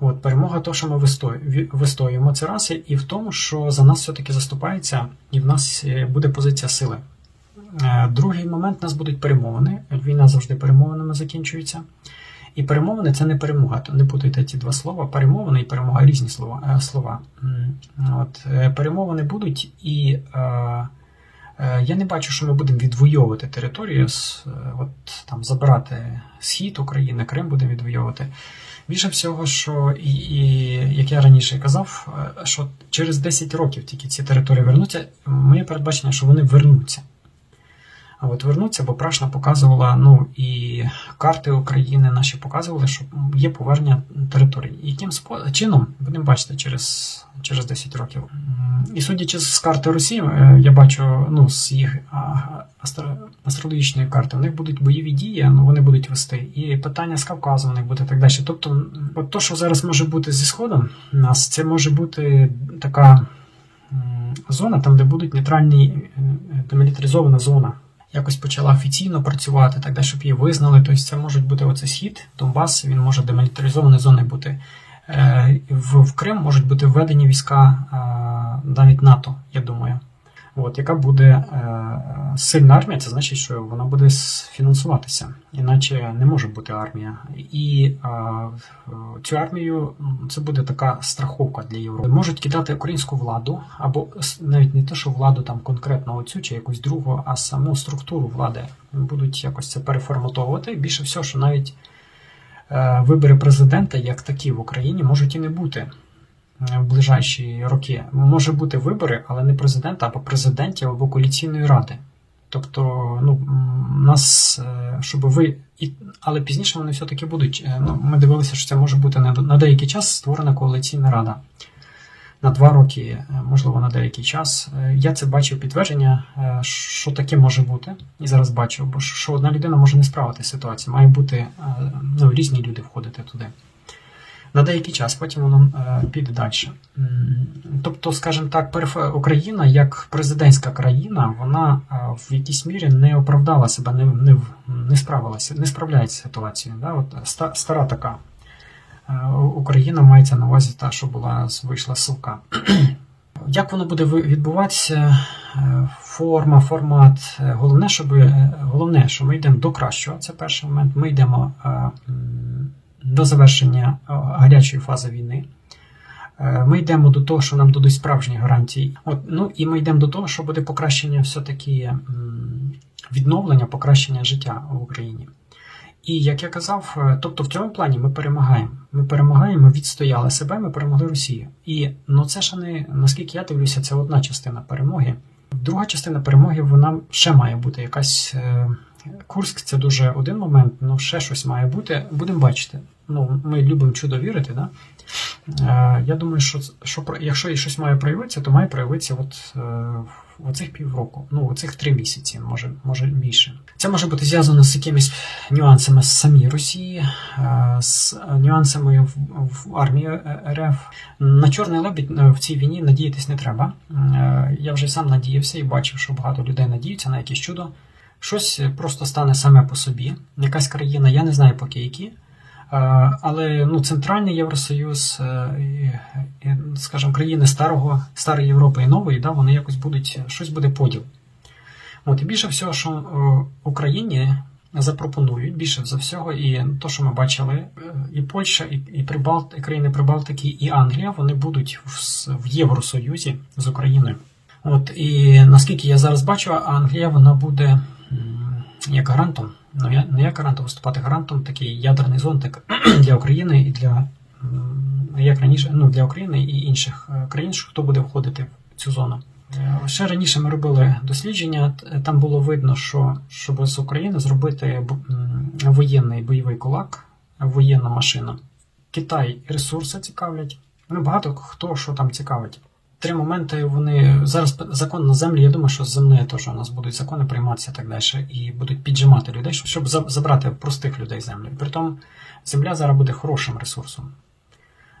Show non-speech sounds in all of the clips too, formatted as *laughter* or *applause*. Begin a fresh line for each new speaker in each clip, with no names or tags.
От, перемога то, що ми вистоюємо, це раз, і в тому, що за нас все-таки заступається, і в нас е, буде позиція сили. Е, Другий момент нас будуть перемовини. Війна завжди перемовинами закінчується. І перемовини це не перемога. То не путайте ці два слова. Перемовини і перемога різні слова. е, слова. От, перемовини будуть, і е, е, я не бачу, що ми будемо відвоювати територію, от, там, забирати схід України, Крим будемо відвоювати. Більше всього, що і, і як я раніше казав, е, що через 10 років тільки ці території вернуться. Моє передбачення, що вони вернуться. А от вернуться, бо Прашна показувала, ну і карти України наші показували, що є повернення територій. Яким чином будемо бачити через, через 10 років. І судячи з карти Росії, е, я бачу ну, з їх астро- астрологічної карти, в них будуть бойові дії, ну вони будуть вести. І питання з Кавказу в них буде так далі. Тобто, от то, що зараз може бути зі Сходом, у нас це може бути така зона, там, де будуть нейтральні демілітаризована зона якось почала офіційно працювати, так далі, щоб її визнали. Тобто це може бути оцей схід, Донбас, він може демілітаризованою зоною бути. Е, В, Крим можуть бути введені війська е, навіть НАТО, я думаю. От, яка буде е, сильна армія, це значить, що вона буде фінансуватися, іначе не може бути армія. І цю армію це буде така страховка для Європи. Можуть кидати українську владу, або навіть не те, що владу там конкретно оцю чи якусь другу, а саму структуру влади будуть якось це переформатовувати. Більше всього, що навіть вибори президента як такі в Україні можуть і не бути е, в ближайші роки. Може бути вибори, але не президента, або президентів, або коаліційної ради. Тобто, ну, нас, е, щоб ви. І, але пізніше вони все-таки будуть. е, Ну, ми дивилися, що це може бути на деякий час створена коаліційна рада. На два роки, е, можливо, на деякий час. Е, Я це бачив підтвердження, е, що таке може бути. І зараз бачу, бо що одна людина може не справити з ситуацією. Має бути ну, різні люди входити туди. На деякий час, потім воно піде далі. Тобто, скажімо так, Україна як президентська країна, вона в якійсь мірі не оправдала себе, не, не, не справилася, не справляється з ситуацією. Да? От, стара така Україна мається на увазі та, що була вийшла ссылка. *clears throat* Як воно буде відбуватися? Е, Форма, формат. Е, Головне, щоб е, головне, що ми йдемо до кращого. Це перший момент. Ми йдемо е, до завершення е, гарячої фази війни. Е, Ми йдемо до того, що нам дадуть справжні гарантії. От, ну і ми йдемо до того, що буде покращення все-таки відновлення, покращення життя в Україні. І як я казав, е, тобто в цьому плані ми перемагаємо. Ми перемагаємо, відстояли себе, ми перемогли Росію. І ну це ж не наскільки я дивлюся, це одна частина перемоги. Друга частина перемоги вона ще має бути якась. е, Курськ це дуже один момент, ну ще щось має бути. Будемо бачити. Ну, ми любимо чудо вірити, да? Е, я думаю, що, що якщо і щось має проявитися, то має проявитися от, е, в оцих півроку, ну, оцих три місяці, може, може більше. Це може бути зв'язано з якимись нюансами з самій Росії, е, з нюансами в, в армії е, РФ. На чорний лебідь е, в цій війні надіятись не треба. Е, Я вже сам надіявся і бачив, що багато людей надіються на якесь чудо. Щось просто стане саме по собі. Якась країна, я не знаю поки які. Але ну, Центральний Євросоюз, е, і, скажімо, країни старого, старої Європи і нової, да, вони якось будуть, щось буде поділ. От, і більше всього, що е, Україні запропонують, більше за всього, і то, що ми бачили, е, і Польща, і, і, Прибалт, і країни Прибалтики, і Англія, вони будуть в, в Євросоюзі з Україною. От, і наскільки я зараз бачу, Англія вона буде як гарантом, ну я не як гарантом, виступати гарантом, такий ядерний зонтик *clears throat* для України і для як раніше, ну для України і інших е, країн, хто буде входити в цю зону. Е, Ще раніше ми робили дослідження. Там було видно, що щоб з України зробити воєнний бойовий кулак, воєнна машина. Китай ресурси цікавлять. Ну, багато хто що там цікавить. Три моменти вони зараз закон на землі. Я думаю, що з землею теж у нас будуть закони прийматися так далі, і будуть піджимати людей, щоб забрати простих людей землю. Притом земля зараз буде хорошим ресурсом.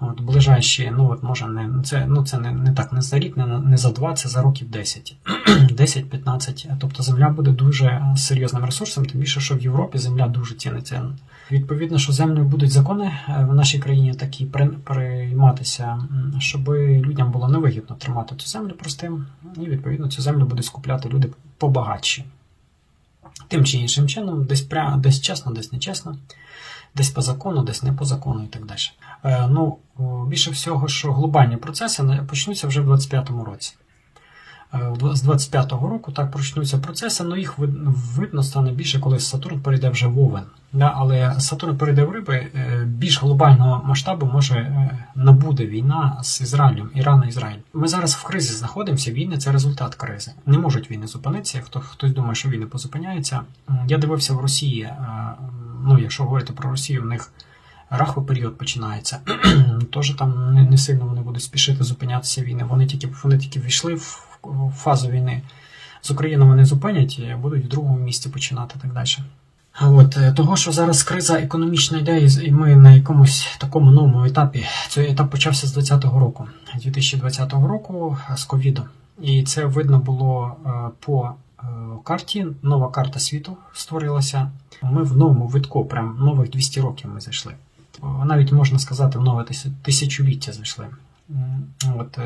От, ближайші, ну от може не це, ну це не, не так, не за рік, не, не за два, це за років 10. 10-15. *clears throat* Тобто земля буде дуже серйозним ресурсом, тим більше, що в Європі земля дуже ціниться. Відповідно, що землею будуть закони е, в нашій країні такі при- прийматися, щоб людям було невигідно тримати цю землю простим, і відповідно цю землю будуть скупляти люди побагатші. Тим чи іншим чином, десь пря, десь чесно, десь нечесно, десь по закону, десь не по закону і так далі. Е, ну, більше всього, що глобальні процеси почнуться вже в 25-му році. Е, З 25-го року так почнуться процеси, але їх видно стане більше, коли Сатурн перейде вже в Овен. Але Сатурн перейде в риби, е, більш глобального масштабу може е, набуде війна з Ізраїлем, Іран і Ізраїль. Ми зараз в кризі знаходимося. Війни це результат кризи. Не можуть війни зупинитися. Хто хтось думає, що війни позупиняються. Я дивився в Росії. Ну, якщо говорити про Росію, в них раховий період починається. *clears throat* Тож там не, сильно вони будуть спішити зупинятися війни. Вони тільки вони тільки війшли в фазу війни. З Україною вони зупинять і будуть в другому місці починати так далі. От е, того, що зараз криза економічна йде, і ми на якомусь такому новому етапі. Цей етап почався з 2020 року, 2020 року е, з ковіду. І це видно було е, по карті. Нова карта світу створилася. Ми в новому витку, прям нових 200 років ми зайшли. Навіть можна сказати, в нове тисячоліття зайшли. От,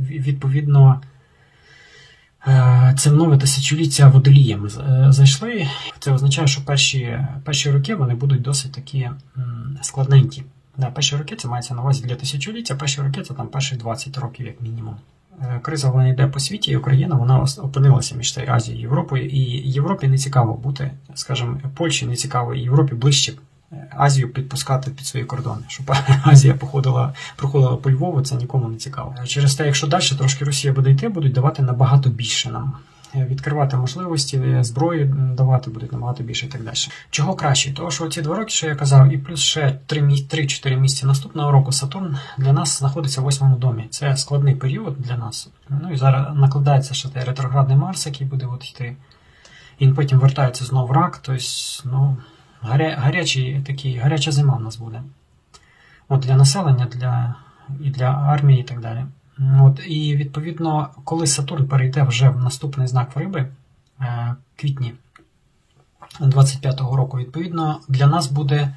відповідно, це в нове тисячоліття з- е, зайшли. Це означає, що перші, перші роки вони будуть досить такі складненькі. Да, перші роки це мається на увазі для тисячоліття, перші роки це там перші 20 років, як мінімум. Е, Криза вона йде по світі, і Україна вона опинилася між Азією і Європою. І Європі не цікаво бути, скажімо, Польщі не цікаво, і Європі ближче е, Азію підпускати під свої кордони, щоб *laughs* Азія походила, проходила по Львову, це нікому не цікаво. Е, Через те, якщо далі трошки Росія буде йти, будуть давати набагато більше нам. Е, Відкривати можливості, е, зброї давати будуть набагато більше і так далі. Чого краще? Того, що ці два роки, що я казав, і плюс ще 3-4 місяці наступного року Сатурн для нас знаходиться в восьмому домі. Це складний період для нас. Ну і зараз накладається ще той ретроградний Марс, який буде от йти. І потім вертається знову рак. Тобто, ну, гаря, гарячий, такий, гаряча зима в нас буде. От для населення, для, і для армії, і так далі. От, і відповідно, коли Сатурн перейде вже в наступний знак в риби, е, квітні 25-го року, відповідно, для нас буде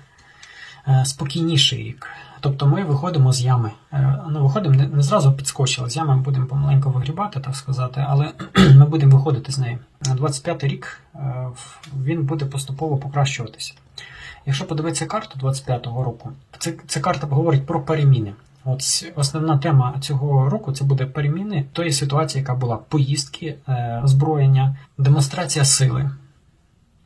спокійніший рік. Тобто ми виходимо з ями. Е, Ну, виходимо не, не зразу підскочили. З ями ми будемо помаленьку вигрібати, так сказати, але *clears throat* ми будемо виходити з неї. 25-й рік е, він буде поступово покращуватися. Якщо подивитися карту 25-го року, це, ця карта говорить про переміни. От основна тема цього року це буде переміни тої ситуації, яка була поїздки, е, озброєння, демонстрація сили,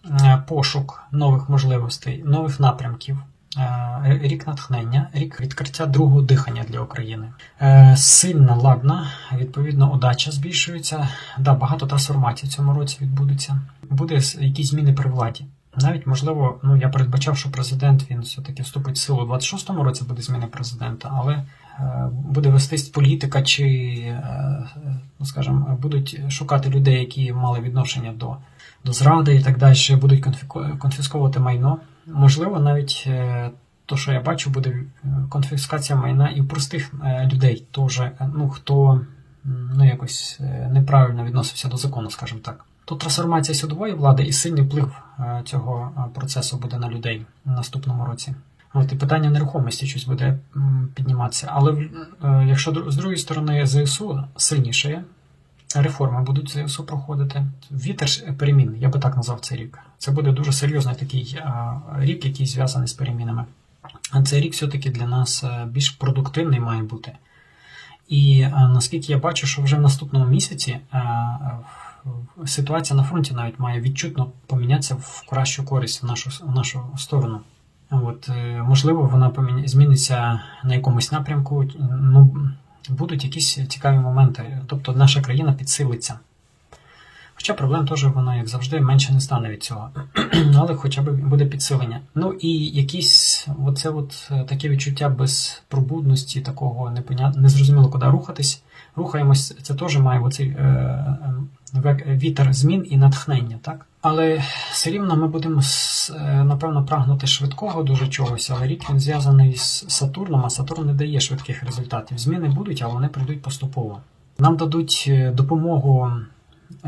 е, пошук нових можливостей, нових напрямків. Е, Рік натхнення, рік відкриття другого дихання для України. Е, Сильна ладна, відповідно, удача збільшується. Да, багато трансформацій в цьому році відбудеться. Буде якісь зміни при владі. Навіть можливо, ну я передбачав, що президент він все-таки вступить в силу у 26-му році, буде зміна президента, але е, буде вестись політика, чи, ну скажімо, будуть шукати людей, які мали відношення до, до зради і так далі, будуть конфіку- конфісковувати майно. Можливо, навіть е, то, що я бачу, буде е, конфіскація майна і простих е, людей, теж, е, ну хто ну, якось неправильно відносився до закону, скажімо так. Тут трансформація судової влади і сильний вплив цього процесу буде на людей в наступному році. От і питання нерухомості щось буде підніматися. Але якщо з другої сторони ЗСУ сильніше, реформи будуть в ЗСУ проходити. Вітер перемін, я би так назвав цей рік. Це буде дуже серйозний такий рік, який зв'язаний з перемінами. А цей рік все-таки для нас е, більш продуктивний має бути. І е, наскільки я бачу, що вже в наступному місяці е, ситуація на фронті навіть має відчутно помінятися в кращу користь в нашу, в нашу сторону. От, можливо, вона поміня... зміниться на якомусь напрямку. Ну, будуть якісь цікаві моменти. Тобто наша країна підсилиться. Хоча проблем теж воно, як завжди, менше не стане від цього. *clears throat* Але хоча б буде підсилення. Ну і якісь оце от е, таке відчуття безпробудності, такого непоня... незрозуміло, куди рухатись. Рухаємось, це теж має оцей е, е, вітер змін і натхнення, так? Але все рівно ми будемо е, напевно прагнути швидкого дуже чогось, але рік він зв'язаний з Сатурном, а Сатурн не дає швидких результатів. Зміни будуть, але вони прийдуть поступово. Нам дадуть допомогу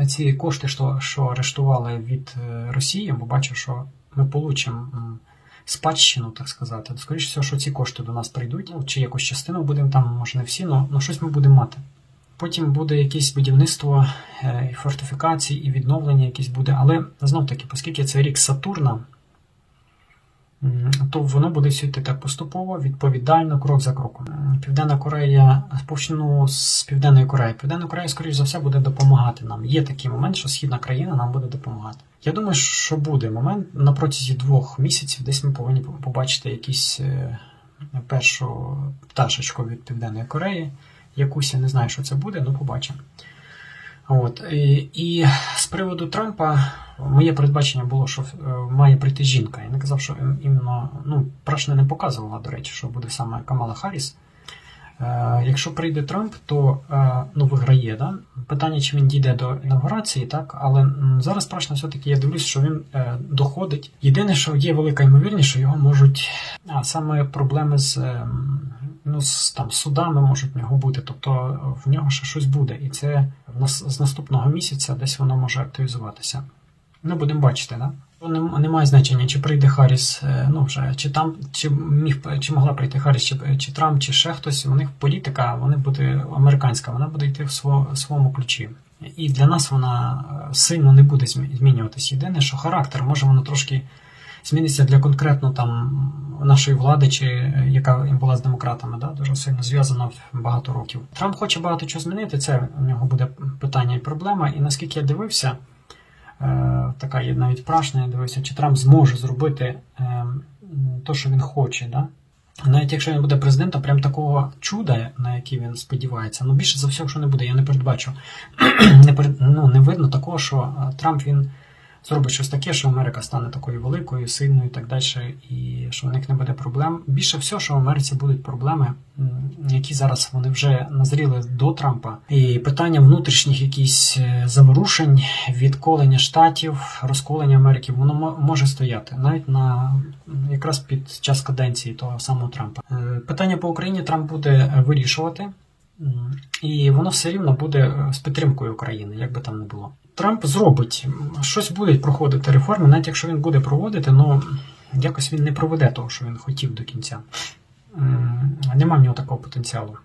ці кошти, що, що арештували від е, Росії, бо бачу, що ми получимо спадщину, так сказати. Скоріше всього, що ці кошти до нас прийдуть, ну, чи якусь частину будемо там, може не всі, але щось ми будемо мати. Потім буде якесь будівництво е, і фортифікацій, і відновлення якесь буде. Але знов таки, оскільки це рік Сатурна, то воно буде все так поступово, відповідально, крок за кроком. Південна Корея, почну з Південної Кореї. Південна Корея, скоріш за все, буде допомагати нам. Є такий момент, що східна країна нам буде допомагати. Я думаю, що буде момент на протязі двох місяців, десь ми повинні побачити якісь е, першу пташечку від Південної Кореї. Якусь я не знаю, що це буде, ну побачимо. От. І, і з приводу Трампа моє передбачення було, що е, має прийти жінка. Я не казав, що іменно, ну, Прашне не показувала, до речі, що буде саме Камала Харріс. Е, якщо прийде Трамп, то е, ну, виграє. Да? Питання, чи він дійде до інаугурації, так? але зараз Прашна все-таки я дивлюсь, що він доходить. Єдине, що є велика ймовірність, що його можуть, а саме проблеми з, ну, з там, судами можуть в нього бути. Тобто в нього ще щось буде. І це в нас з наступного місяця десь воно може активізуватися. Ну, будемо бачити, да? Не, немає значення, чи прийде Харріс, е, ну вже чи там, чи міг чи могла прийти Харріс, чи, чи Трамп, чи ще хтось. У них політика, вони буде американська, вона буде йти в сво- своєму ключі. І для нас вона е, сильно не буде змі- змінюватись. Єдине, що характер, може воно трошки зміниться для конкретно там нашої влади, чи е, яка була з демократами, да, дуже сильно зв'язана в багато років. Трамп хоче багато чого змінити. Це у нього буде питання і проблема. І наскільки я дивився, така є навіть прашна, я дивився, чи Трамп зможе зробити е, те, що він хоче. Да? Навіть якщо він буде президентом, прям такого чуда, на яке він сподівається, ну більше за все, що не буде, я не передбачу. *clears throat* не, перед, ну, не видно такого, що е, Трамп він зробить щось таке, що Америка стане такою великою, сильною і так далі, і що в них не буде проблем. Більше всього, що в Америці будуть проблеми, які зараз вони вже назріли до Трампа. І питання внутрішніх якісь е, заворушень, відколення штатів, розколення Америки, воно може стояти навіть на якраз під час каденції того самого Трампа. Е, Питання по Україні Трамп буде е, вирішувати. І воно все рівно буде з підтримкою України, як би там не було. Трамп зробить, щось будуть проходити реформи, навіть якщо він буде проводити, ну якось він не проведе того, що він хотів до кінця. Нема в нього такого потенціалу.